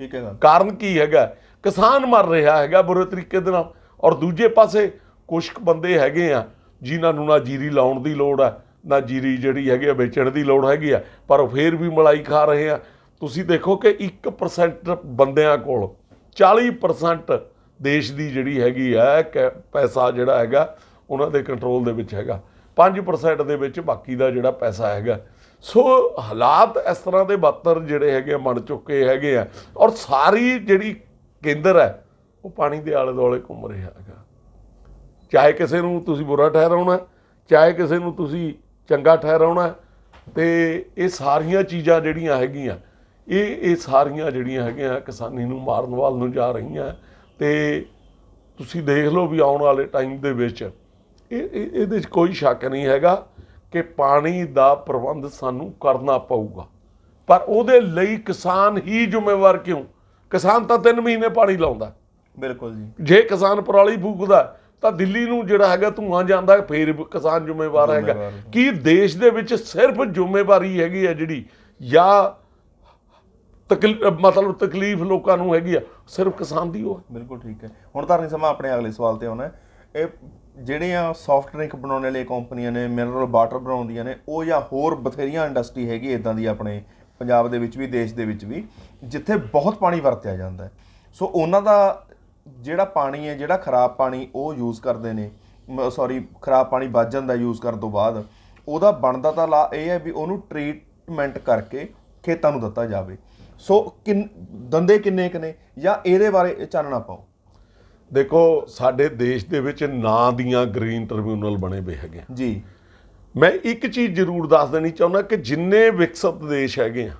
Speaker 2: ਠੀਕ ਹੈ
Speaker 1: ਕਾਰਨ ਕੀ ਹੈਗਾ? ਕਿਸਾਨ ਮਰ ਰਿਹਾ ਹੈਗਾ ਬੁਰੇ ਤਰੀਕੇ ਦੇ ਨਾਲ। ਔਰ ਦੂਜੇ ਪਾਸੇ ਕੁਝ ਕੁ ਬੰਦੇ ਹੈਗੇ ਆ, ਜਿਨ੍ਹਾਂ ਨੂੰ ਨਾ ਜੀਰੀ ਲਾਉਣ ਦੀ ਲੋੜ ਹੈ ਨਾ ਜੀਰੀ ਜਿਹੜੀ ਹੈਗੀ ਆ ਵੇਚਣ ਦੀ ਲੋੜ ਹੈਗੀ ਆ, ਪਰ ਉਹ ਫੇਰ ਵੀ ਮਲਾਈ ਖਾ ਰਹੇ ਆ। ਤੁਸੀਂ ਦੇਖੋ ਕਿ 1% ਬੰਦਿਆਂ ਕੋਲ 40% ਦੇਸ਼ ਦੀ ਜਿਹੜੀ ਹੈਗੀ ਆ, ਕਿ ਪੈਸਾ ਜਿਹੜਾ ਹੈਗਾ, ਉਹਨਾਂ ਦੇ ਕੰਟਰੋਲ ਦੇ ਵਿੱਚ ਹੈਗਾ। 5% ਦੇ ਵਿੱਚ ਬਾਕੀ ਦਾ ਜਿਹੜਾ ਪੈਸਾ ਹੈਗਾ। ਸੋ ਹਾਲਾਤ ਇਸ ਤਰ੍ਹਾਂ ਦੇ ਬੱਤਰ ਜਿਹੜੇ ਹੈਗੇ ਆ ਬਣ ਚੁੱਕੇ ਹੈਗੇ ਆ। ਔਰ ਸਾਰੀ ਜਿਹੜੀ ਕੇਂਦਰ ਹੈ, ਉਹ ਪਾਣੀ ਦੇ ਆਲੇ ਦੁਆਲੇ ਘੁੰਮ ਰਿਹਾ ਹੈਗਾ। ਚਾਹੇ ਕਿਸੇ ਨੂੰ ਤੁਸੀਂ ਬੁਰਾ ਠਹਿਰਾਉਣਾ ਚਾਹੇ ਕਿਸੇ ਨੂੰ ਤੁਸੀਂ ਚੰਗਾ ਠਹਿਰਾਉਣਾ ਤੇ ਇਹ ਸਾਰੀਆਂ ਚੀਜ਼ਾਂ ਜਿਹੜੀਆਂ ਹੈਗੀਆਂ, ਇਹ ਇਹ ਸਾਰੀਆਂ ਜਿਹੜੀਆਂ ਹੈਗੀਆਂ ਕਿਸਾਨੀ ਨੂੰ ਮਾਰਨ ਵੱਲ ਨੂੰ ਜਾ ਰਹੀਆਂ ਤੇ ਤੁਸੀਂ ਦੇਖ ਲਓ ਵੀ ਆਉਣ ਵਾਲੇ ਟਾਈਮ ਦੇ ਵਿੱਚ ਇਹ, ਇਹ- ਇਹਦੇ 'ਚ ਕੋਈ ਸ਼ੱਕ ਨਹੀਂ ਹੈਗਾ ਕਿ ਪਾਣੀ ਦਾ ਪ੍ਰਬੰਧ ਸਾਨੂੰ ਕਰਨਾ ਪਊਗਾ। ਪਰ ਉਹਦੇ ਲਈ ਕਿਸਾਨ ਹੀ ਜ਼ਿੰਮੇਵਾਰ ਕਿਉਂ? ਕਿਸਾਨ ਤਾਂ 3 ਮਹੀਨੇ ਪਾਣੀ ਲਾਉਂਦਾ
Speaker 2: ਬਿਲਕੁਲ ਜੀ
Speaker 1: ਜੇ ਕਿਸਾਨ ਪਰਾਲੀ ਫੂਕਦਾ ਤਾਂ ਦਿੱਲੀ ਨੂੰ ਜਿਹੜਾ ਹੈਗਾ ਧੂਆਂ ਜਾਂਦਾ ਫੇਰ ਕਿਸਾਨ ਜ਼ਿੰਮੇਵਾਰ ਹੈਗਾ। ਕੀ ਦੇਸ਼ ਦੇ ਵਿੱਚ ਸਿਰਫ ਜ਼ਿੰਮੇਵਾਰੀ ਹੈਗੀ ਹੈ ਜਿਹੜੀ ਜਾਂ ਤਕਲੀਫ ਮਤਲਬ ਤਕਲੀਫ ਲੋਕਾਂ ਨੂੰ ਹੈਗੀ ਆ ਸਿਰਫ ਕਿਸਾਨ ਦੀ ਉਹ।
Speaker 2: ਬਿਲਕੁਲ ਠੀਕ ਹੈ ਹੁਣ ਧਾਰਨੀ ਸਮਾਂ ਆਪਣੇ ਅਗਲੇ ਸਵਾਲ ਤੇ ਆਉਣਾ ਹੈ। ਇਹ ਜਿਹੜੀਆਂ ਸੌਫਟ ਡਰਿੰਕ ਬਣਾਉਣ ਵਾਲੀਆਂ ਕੰਪਨੀਆਂ ਨੇ ਮਿਨਰਲ ਵਾਟਰ ਬਣਾਉਂਦੀਆਂ ਨੇ ਉਹ ਜਾਂ ਹੋਰ ਬਥੇਰੀਆਂ ਇੰਡਸਟਰੀ ਹੈਗੀ ਇਦਾਂ ਦੀ ਆਪਣੇ ਪੰਜਾਬ ਦੇ ਵਿੱਚ ਵੀ ਦੇਸ਼ ਦੇ ਵਿੱਚ ਵੀ ਜਿੱਥੇ ਬਹੁਤ ਪਾਣੀ ਵਰਤਿਆ ਜਾਂਦਾ ਹੈ। ਸੋ ਉਹਨਾਂ ਦਾ ਜਿਹੜਾ ਪਾਣੀ ਹੈ ਜਿਹੜਾ ਖਰਾਬ ਪਾਣੀ ਉਹ ਯੂਜ਼ ਕਰਦੇ ਨੇ ਸੌਰੀ ਖਰਾਬ ਪਾਣੀ ਵੱਜ ਜਾਂਦਾ ਯੂਜ਼ ਕਰਨ ਤੋਂ ਬਾਅਦ ਉਹਦਾ ਬਣਦਾ ਤਾਂ ਲਾ ਇਹ ਹੈ ਵੀ ਉਹਨੂੰ ਟ੍ਰੀਟਮੈਂਟ ਕਰਕੇ ਖੇਤਾਂ ਨੂੰ ਦਿੱਤਾ ਜਾਵੇ। ਸੋ ਕਿੰਨ ਦੰਦੇ ਕਿੰਨੇ ਕੁ ਨੇ ਜਾਂ ਇਹਦੇ ਬਾਰੇ ਚਾਨਣਾ ਪਾਓ।
Speaker 1: ਦੇਖੋ ਸਾਡੇ ਦੇਸ਼ ਦੇ ਵਿੱਚ ਨਾਂ ਦੀਆਂ ਗ੍ਰੀਨ ਟ੍ਰਿਬਿਊਨਲ ਬਣੇ ਹੋਏ ਹੈਗੇ।
Speaker 2: ਜੀ।
Speaker 1: ਮੈਂ ਇੱਕ ਚੀਜ਼ ਜ਼ਰੂਰ ਦੱਸ ਦੇਣੀ ਚਾਹੁੰਦਾ ਕਿ ਜਿੰਨੇ ਵਿਕਸਿਤ ਦੇਸ਼ ਹੈਗੇ ਆ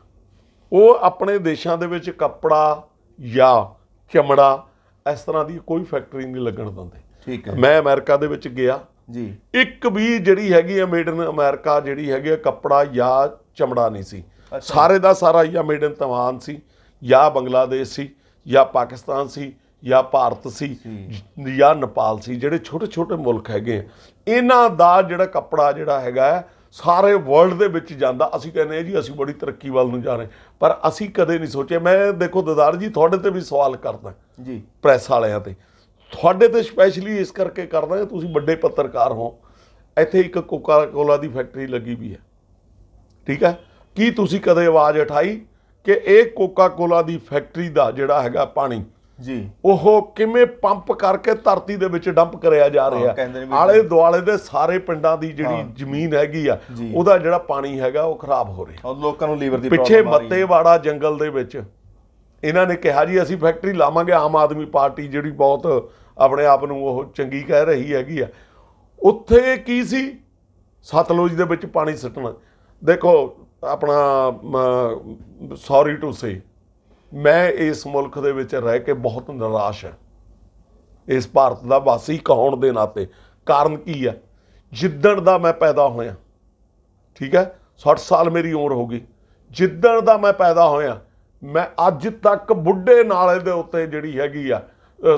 Speaker 1: ਉਹ ਆਪਣੇ ਦੇਸ਼ਾਂ ਦੇ ਵਿੱਚ ਕੱਪੜਾ ਜਾਂ ਚਮੜਾ ਇਸ ਤਰ੍ਹਾਂ ਦੀ ਕੋਈ ਫੈਕਟਰੀ ਨਹੀਂ ਲੱਗਣ ਦਿੰਦੇ।
Speaker 2: ਠੀਕ ਹੈ।
Speaker 1: ਮੈਂ ਅਮਰੀਕਾ ਦੇ ਵਿੱਚ ਗਿਆ।
Speaker 2: ਜੀ।
Speaker 1: ਇੱਕ ਵੀ ਜਿਹੜੀ ਹੈਗੀ ਆ ਮੇਡ ਇਨ ਅਮਰੀਕਾ ਜਿਹੜੀ ਹੈਗੀ ਆ ਕੱਪੜਾ ਜਾਂ ਚਮੜਾ ਨਹੀਂ ਸੀ। ਸਾਰੇ ਦਾ ਸਾਰਾ ਜਾਂ ਮੇਡ ਇਨ ਤਵਾਨ ਸੀ ਜਾਂ ਬੰਗਲਾਦੇਸ਼ ਸੀ ਜਾਂ ਪਾਕਿਸਤਾਨ ਸੀ ਜਾਂ ਭਾਰਤ ਸੀ। ਜਾਂ। ਨੇਪਾਲ ਸੀ ਜਿਹੜੇ ਛੋਟੇ ਛੋਟੇ ਮੁਲਕ ਹੈਗੇ ਇਹਨਾਂ ਦਾ ਜਿਹੜਾ ਕੱਪੜਾ ਜਿਹੜਾ ਹੈਗਾ ਸਾਰੇ ਵਰਲਡ ਦੇ ਵਿੱਚ ਜਾਂਦਾ। ਅਸੀਂ ਕਹਿੰਦੇ ਹਾਂ ਜੀ ਅਸੀਂ ਬੜੀ ਤਰੱਕੀ ਵੱਲ ਨੂੰ ਜਾ ਰਹੇ ਪਰ ਅਸੀਂ ਕਦੇ ਨਹੀਂ ਸੋਚਿਆ। ਮੈਂ ਦੇਖੋ ਦਦਾਰ ਜੀ ਤੁਹਾਡੇ ਤੇ ਵੀ ਸਵਾਲ ਕਰਦਾ।
Speaker 2: ਜੀ।
Speaker 1: ਪ੍ਰੈਸ ਵਾਲਿਆਂ ਤੇ। ਤੁਹਾਡੇ ਤੇ ਸਪੈਸ਼ਲੀ ਇਸ ਕਰਕੇ ਕਰਦਾ ਤੁਸੀਂ ਵੱਡੇ ਪੱਤਰਕਾਰ ਹੋ। ਇੱਥੇ ਇੱਕ ਕੋਕਾ ਕੋਲਾ ਦੀ ਫੈਕਟਰੀ ਲੱਗੀ ਵੀ ਹੈ। ਠੀਕ ਹੈ? ਕੀ ਤੁਸੀਂ ਕਦੇ ਆਵਾਜ਼ ਉਠਾਈ ਕਿ ਇਹ ਕੋਕਾ ਕੋਲਾ ਦੀ ਫੈਕਟਰੀ ਦਾ ਜਿਹੜਾ ਹੈਗਾ ਪਾਣੀ
Speaker 2: ਜੀ।
Speaker 1: ਉਹ ਕਿਵੇਂ ਪੰਪ ਕਰਕੇ ਧਰਤੀ ਦੇ ਵਿੱਚ ਡੰਪ ਕਰਿਆ ਜਾ ਰਿਹਾ। ਆਲੇ ਦੁਆਲੇ ਦੇ ਸਾਰੇ ਪਿੰਡਾਂ ਦੀ ਜਿਹੜੀ। ਜ਼ਮੀਨ ਹੈਗੀ ਆ। ਉਹਦਾ ਜਿਹੜਾ ਪਾਣੀ ਹੈਗਾ ਉਹ ਖਰਾਬ ਹੋ ਰਿਹਾ।
Speaker 2: ਲੋਕਾਂ ਨੂੰ ਲੀਵਰ ਦੀ
Speaker 1: ਪਿੱਛੇ। ਮੱਤੇਵਾੜਾ ਜੰਗਲ ਦੇ ਵਿੱਚ ਇਹਨਾਂ ਨੇ ਕਿਹਾ ਜੀ ਅਸੀਂ ਫੈਕਟਰੀ ਲਾਵਾਂਗੇ ਆਮ ਆਦਮੀ ਪਾਰਟੀ ਜਿਹੜੀ ਬਹੁਤ ਆਪਣੇ ਆਪ ਨੂੰ ਉਹ ਚੰਗੀ ਕਹਿ ਰਹੀ ਹੈਗੀ ਆ। ਉੱਥੇ ਕੀ ਸੀ? ਸਤਲੁਜ ਦੇ ਵਿੱਚ ਪਾਣੀ ਸਿੱਟਣਾ। ਦੇਖੋ ਆਪਣਾ ਸੌਰੀ ਟੂ ਸੇ ਮੈਂ ਇਸ ਮੁਲਕ ਦੇ ਵਿੱਚ ਰਹਿ ਕੇ ਬਹੁਤ ਨਿਰਾਸ਼ ਹਾਂ। ਇਸ ਭਾਰਤ ਦਾ ਵਾਸੀ ਕਹਾਉਣ ਦੇ ਨਾਤੇ? ਕਾਰਨ ਕੀ ਹੈ? ਜਿੱਦਣ ਦਾ ਮੈਂ ਪੈਦਾ ਹੋਇਆ, ਠੀਕ ਹੈ? 60 ਸਾਲ ਮੇਰੀ ਉਮਰ ਹੋ ਗਈ। ਜਿੱਦਣ ਦਾ ਮੈਂ ਪੈਦਾ ਹੋਇਆ, ਮੈਂ ਅੱਜ ਤੱਕ ਬੁੱਢੇ ਨਾਲੇ ਦੇ ਉੱਤੇ ਜਿਹੜੀ ਹੈਗੀ ਆ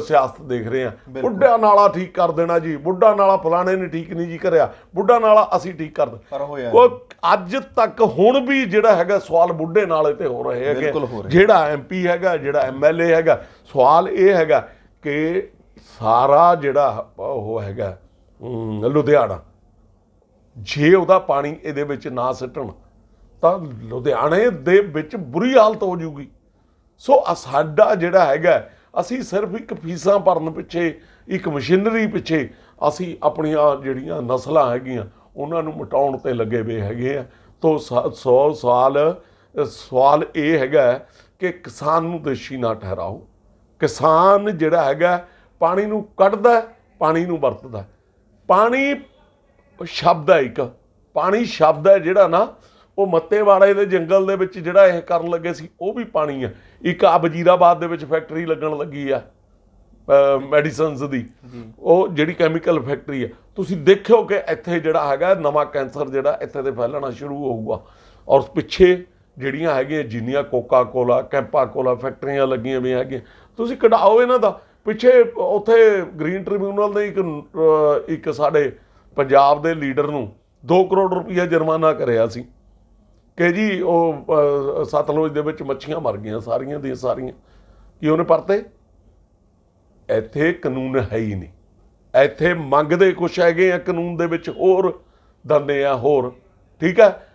Speaker 1: ਸਿਆਸਤ ਦੇਖ ਰਹੇ ਆ। ਬੁੱਢਾ ਨਾਲਾ ਠੀਕ ਕਰ ਦੇਣਾ ਜੀ। ਬੁੱਢਾ ਨਾਲਾ ਫਲਾਣੇ ਨੇ ਠੀਕ ਨਹੀਂ ਜੀ ਕਰਿਆ। ਬੁੱਢਾ ਨਾਲਾ ਅਸੀਂ ਠੀਕ ਕਰ ਦੇ
Speaker 2: ਪਰ ਹੋਇਆ
Speaker 1: ਕੋਈ ਅੱਜ ਤੱਕ ਹੁਣ ਵੀ ਜਿਹੜਾ ਹੈਗਾ ਸਵਾਲ ਬੁੱਢੇ ਨਾਲੇ ਤੇ ਹੋ ਰਹੇ ਹੈਗੇ। ਜਿਹੜਾ ਐਮਪੀ ਹੈਗਾ ਜਿਹੜਾ ਐਮਐਲਏ ਹੈਗਾ ਸਵਾਲ ਇਹ ਹੈਗਾ ਕਿ ਸਾਰਾ ਜਿਹੜਾ ਉਹ ਹੈਗਾ ਲੁਧਿਆਣਾ ਜੇ ਉਹਦਾ ਪਾਣੀ ਇਹਦੇ ਵਿੱਚ ਨਾ ਸਿੱਟਣ ਤਾਂ ਲੁਧਿਆਣੇ ਦੇ ਵਿੱਚ ਬੁਰੀ ਹਾਲਤ ਹੋ ਜੂਗੀ ਸੋ ਸਾਡਾ ਜਿਹੜਾ ਹੈਗਾ ਅਸੀਂ ਸਿਰਫ ਇੱਕ ਫੀਸਾਂ ਭਰਨ ਪਿੱਛੇ, ਇੱਕ ਮਸ਼ੀਨਰੀ ਪਿੱਛੇ ਅਸੀਂ ਆਪਣੀਆਂ ਜਿਹੜੀਆਂ ਨਸਲਾਂ ਹੈਗੀਆਂ, ਉਹਨਾਂ ਨੂੰ ਮਟਾਉਣ ਤੇ ਲੱਗੇ ਹੋਏ ਹੈਗੇ ਆ। ਤੋਂ 100 ਸਾਲ, ਸਵਾਲ ਇਹ ਹੈਗਾ ਕਿ ਕਿਸਾਨ ਨੂੰ ਦੇਸ਼ੀ ਨਾ ਠਹਿਰਾਓ। ਕਿਸਾਨ ਜਿਹੜਾ ਹੈਗਾ, ਪਾਣੀ ਨੂੰ ਕੱਢਦਾ, ਪਾਣੀ ਨੂੰ ਵਰਤਦਾ। ਪਾਣੀ ਸ਼ਬਦ ਹੈ ਇੱਕ। ਪਾਣੀ ਸ਼ਬਦ ਹੈ ਜਿਹੜਾ ਨਾ ਉਹ ਮੱਤੇਵਾੜੇ ਦੇ ਜੰਗਲ ਦੇ ਵਿੱਚ ਜਿਹੜਾ ਇਹ ਕਰਨ ਲੱਗੇ ਸੀ ਉਹ ਵੀ ਪਾਣੀ ਹੈ ਇੱਕ ਆ ਵਜੀਰਾਬਾਦ ਦੇ ਵਿੱਚ ਫੈਕਟਰੀ ਲੱਗਣ ਲੱਗੀ ਆ ਮੈਡੀਸਨਸ ਦੀ। ਉਹ ਜਿਹੜੀ ਕੈਮੀਕਲ ਫੈਕਟਰੀ ਹੈ ਤੁਸੀਂ ਦੇਖਿਓ ਕਿ ਇੱਥੇ ਜਿਹੜਾ ਹੈਗਾ ਨਵਾਂ ਕੈਂਸਰ ਜਿਹੜਾ ਇੱਥੇ ਤੇ ਫੈਲਣਾ ਸ਼ੁਰੂ ਹੋਊਗਾ। ਔਰ ਪਿੱਛੇ ਜਿਹੜੀਆਂ ਹੈਗੀਆਂ ਜਿੰਨੀਆਂ ਕੋਕਾ ਕੋਲਾ ਕੈਂਪਾ ਕੋਲਾ ਫੈਕਟਰੀਆਂ ਲੱਗੀਆਂ ਵੀ ਹੈਗੀਆਂ। ਤੁਸੀਂ ਕਢਾਓ ਇਹਨਾਂ ਦਾ। ਪਿੱਛੇ ਉੱਥੇ ਗ੍ਰੀਨ ਟ੍ਰਿਬਿਊਨਲ ਨੇ ਇੱਕ ਇੱਕ ਸਾਡੇ ਪੰਜਾਬ ਦੇ ਲੀਡਰ ਨੂੰ 2 ਕਰੋੜ ਰੁਪਈਆ ਜੁਰਮਾਨਾ ਕਰਿਆ ਸੀ। ਕਿ ਜੀ ਉਹ ਸਤਲੁਜ ਦੇ ਵਿੱਚ ਮੱਛੀਆਂ ਮਰ ਗਈਆਂ ਸਾਰੀਆਂ ਦੀਆਂ ਸਾਰੀਆਂ। ਕੀ ਉਹਨੇ ਪਰਤੇ? ਇੱਥੇ ਕਾਨੂੰਨ ਹੈ ਹੀ ਨਹੀਂ। ਇੱਥੇ ਮੰਗਦੇ ਕੁਛ ਹੈਗੇ ਆ ਕਾਨੂੰਨ ਦੇ ਵਿੱਚ ਹੋਰ ਦੰਦੇ ਆ ਹੋਰ। ਠੀਕ ਹੈ?